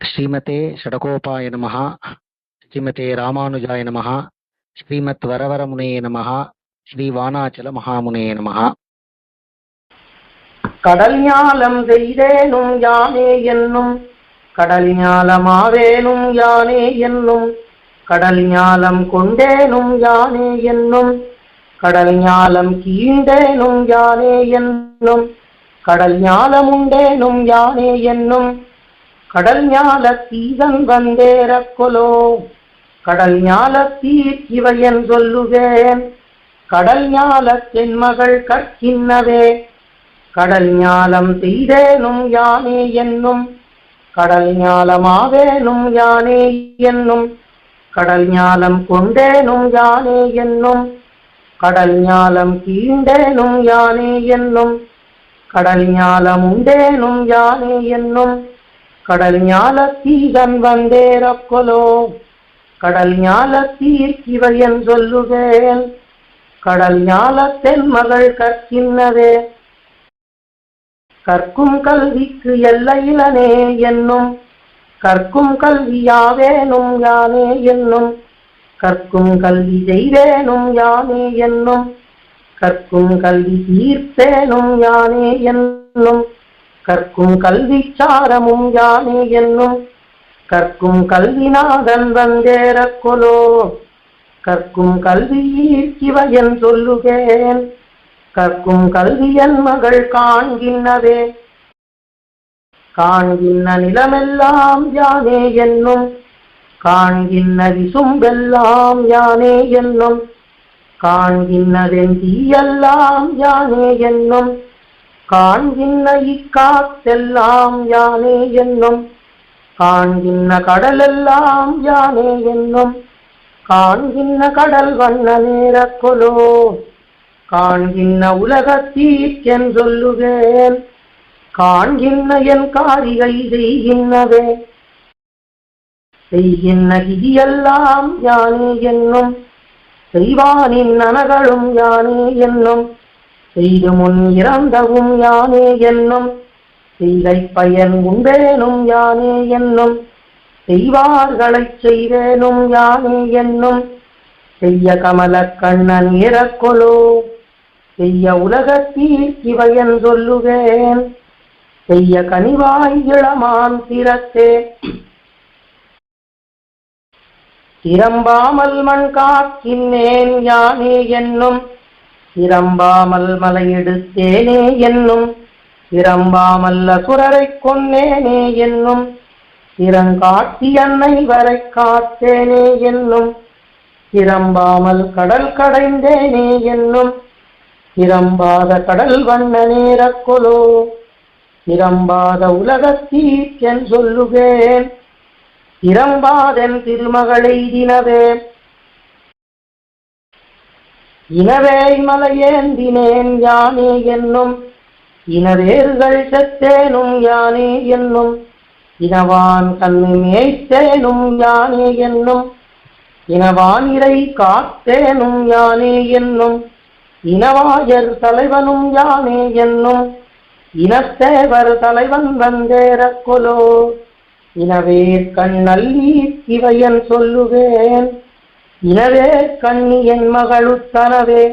ஸ்ரீமதே ஷடகோபாய நமஹா ஸ்ரீமதே ராமானுஜாய நமஹா ஸ்ரீமத் வரவரமுனையே நமஹா ஸ்ரீ வானாச்சல மகாமுனையே நமஹா. கடல் ஞாலம் செய்தேனும் யானே என்னும் கடல் ஞாலமாவேனும் யானே என்னும் கடல் ஞாலம் கொண்டேனும் யானே என்னும் கடல் ஞாலம் கீண்டேனும் யானே என்னும் கடல் ஞாலம் உண்டேனும் யானே என்னும் கடல் ஞால தீதன் கொலோ. கடல் ஞால தீர்க்கிவையன் சொல்லுவேன். கடல் ஞால தென்மகள் கற்கின்னவே. கடல் ஞாலம் செய்தேனும் யானே என்னும். கடல் ஞாலமாவேனும் யானே என்னும். கடல் ஞாலம் கொண்டேனும் யானே என்னும். கடல் ஞாலம் கீண்டேனும் யானே என்னும். கடல் ஞாலம் உண்டேனும் யானே என்னும். கடல் ஞால வந்தேரக்கொலோ. கடல் ஞாலத்தீர்க்கிவள் என் சொல்லுவேன் கடல் ஞாலத்தென் மகள் கற்கின்றதே கற்கும் கல்விக்கு எல்லையிலனே என்னும். கற்கும் கல்வியாவேனும் யானே என்னும். கற்கும் கல்வி செய்வேனும் யானே என்னும். கற்கும் கல்வி தீர்ப்பேனும் யானே என்னும். கற்கும் கல்வி சாரமும் யானே என்னும். கற்கும் கல்விநாதன் வந்தேரக்கொலோ கற்கும் கல்வி ஈர்க்கிவையன் சொல்லுகேன். கற்கும் கல்வியன் மகள் காண்கின்னதே. காண்கின்ற நிலமெல்லாம் யானே என்னும். காண்கின்ற விசும்பெல்லாம் யானே என்னும். காண்கின்றதென் தீயெல்லாம் யானே என்னும். காண்கின்ன இக்காத்தெல்லாம் யானே என்னும். காண்கின்ன கடலெல்லாம் யானே என்னும். காண்கின்ன கடல் வண்ண நேரக்கொலோ காண்கின்ற உலகத்தீர்க்கென் சொல்லுவேன். காண்கின்ற என் காரிகை செய்கின்றவே செய்கின்ற விதியெல்லாம் யானே என்னும். செய்வானின் நனகளும் யானே என்னும். செய்து முன் இறந்தவும் யானே என்னும். செய்கை பயன் உண்டேனும் யானே என்னும். செய்வார்களைச் செய்வேனும் யானே என்னும். செய்ய கமல கண்ணன் இறக்கொலோ. செய்ய உலகத்தீர்க்கிவையன் சொல்லுவேன். செய்ய கனிவாய் இளமான் திறத்தே. திறம்பாமல் மண் காக்கின்னேன் யானே என்னும். திரம்பாமல் மலையெடுத்தேனே என்னும் திரம்பாமல் அசுரரைக் கொன்னேனே என்னும் திறங்காட்டி அன்னை வரை காத்தேனே என்னும் திரம்பாமல் கடல் கடைந்தேனே என்னும் திரம்பாத கடல் வண்ண நேரக்கொலோ திரம்பாத உலகத்தீர்க்கென் சொல்லுகேன் திரம்பாதென் திருமகளை தினவேன் இனவே மலையேந்தினேன் யானே என்னும். இனவேர்கள் செத்தேனும் யானே என்னும். இனவான் கண்ணு மேய்த்தேனும் யானே என்னும். இனவான் இறை காத்தேனும் யானே என்னும். இனவாயர் தலைவனும் யானே என்னும். இனத்தேவர் தலைவன் வந்தேரக்கொலோ இனவே கண்ணல்லி இவையன் சொல்லுவேன். இனவே கண்ணி என் மகளுத்தனவே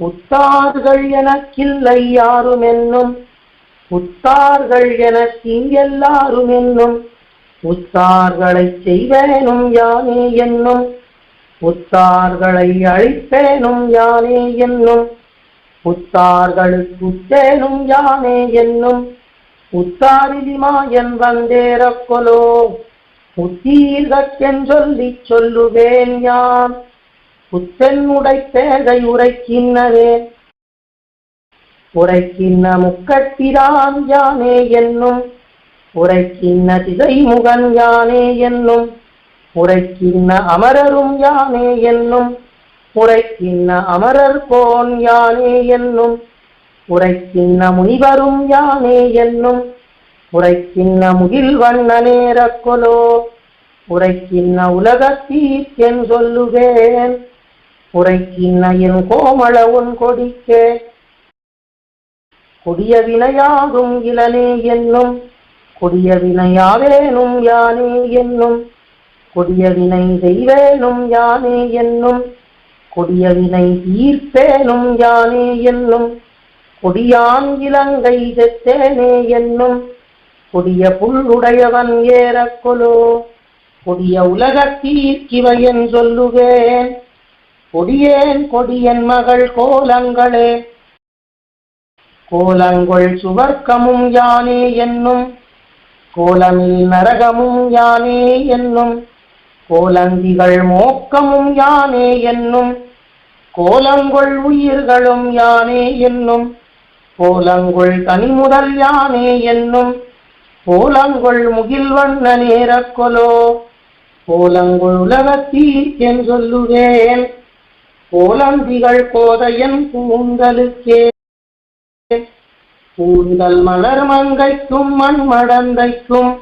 உத்தார்கள் எனக்கில்லை யாரும் என்னும் உத்தார்கள் எனக்கு எல்லாரும் என்னும் உத்தார்களை செய்வேனும் யானே என்னும். உத்தார்களை அழிப்பேனும் யானே என்னும். உத்தார்களுக்கு உத்தேனும் யானே என்னும். உத்தாரிலிமா என் வந்தேரக்கொலோ உத்தீர்கற்றென் சொல்லி சொல்லுவேன் யான் புத்தன் உடைப்பேகை உரைக்கின்றவே உரைக்கின்ற முக்கட்டிரான் யானே என்னும். உரைக்கின்ற திசை முகன் யானே என்னும். உரைக்கின்ற அமரரும் யானே என்னும். உரைக்கின்ற அமரர் போன் யானே என்னும். உரைக்கின்ற முனிவரும் யானே என்னும். உரைக்கின்ன முகில் வண்ண நேரக்கொலோ உரைக்கின்ன உலகத்தீர்க்கென் சொல்லுவேன். உரைக்கின்ன என் கோமள உன் கொடிக்கே. கொடிய வினையாகும் இளனே என்னும். கொடிய வினையாவேனும் யானே என்னும். கொடிய வினை செய்வேனும் யானே என்னும். கொடிய வினை தீர்ப்பேனும் யானே என்னும். கொடியான் இலங்கை செத்தேனே என்னும். கொடிய புல்லுடையவன் ஏறக்கொலோ. கொடிய உலகத்தீர்க்கிவையன் சொல்லுவேன். கொடியேன் கொடியன் மகள் கோலங்களே. கோலங்கொள் சுவர்க்கமும் யானே என்னும். கோலமில் நரகமும் யானே என்னும். கோலந்திகள் மோக்கமும் யானே என்னும். கோலங்கொள் உயிர்களும் யானே என்னும். கோலங்கொள் தனிமுதல் யானே என்னும். கோலங்கொள் முகில்வண்ண நேரக்கொலோ கோலங்கொள் உலகத்தீர்க்கென் சொல்லுவேன். போலந்திகள் கோதையன் கூந்தலுக்கே கூந்தல் மலர் மங்கைக்கும் மண் மடந்தைக்கும்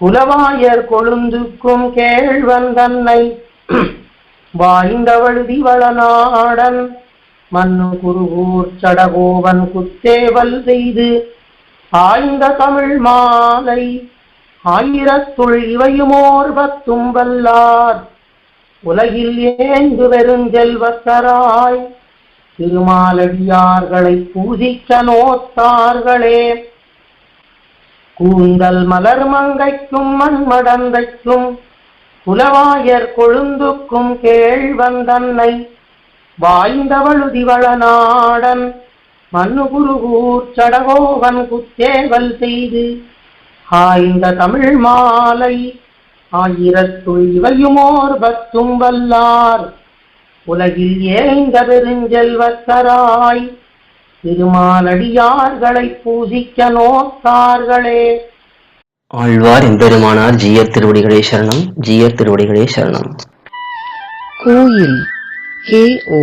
குலவாயர் கொழுந்துக்கும் கேழ்வன் தன்னை. வாய்ந்தவள் திவளநாடன் மண்ணு குருகூர் சடகோவன் குத்தேவல் செய்து சாய்ந்த தமிழ் மாலை ஆயிரத்துள் இவையுமோர் பத்தும் வல்லார் உலகில் ஏந்து வெறுஞ்செல்வத்தராய் திருமாலடியார்களை பூஜிக்க நோத்தார்களே. கூந்தல் மலர் மங்கைக்கும் மண்மடந்தைக்கும் குலவாயர் கொழுந்துக்கும் கேழ்வந்தன்னை வாய்ந்தவழுதிவள நாடன் மண்ணுகுருகூர் சடகோவன் குத்தேவல் செய்து ஆய்ந்த தமிழ் மாலை ஆயிரத்துள் இவையுமோர் பத்தும் வல்லார் உலகில் ஏந்த பெருஞ்செல்வத்தராய் திருமாலடியார்களை பூஜிக்க நோத்தார்களே. ஆழ்வார் எம்பெருமானார் ஜீயர் திருவடிகளே சரணம் ஜீயர் திருவடிகளே சரணம். கோயில் KO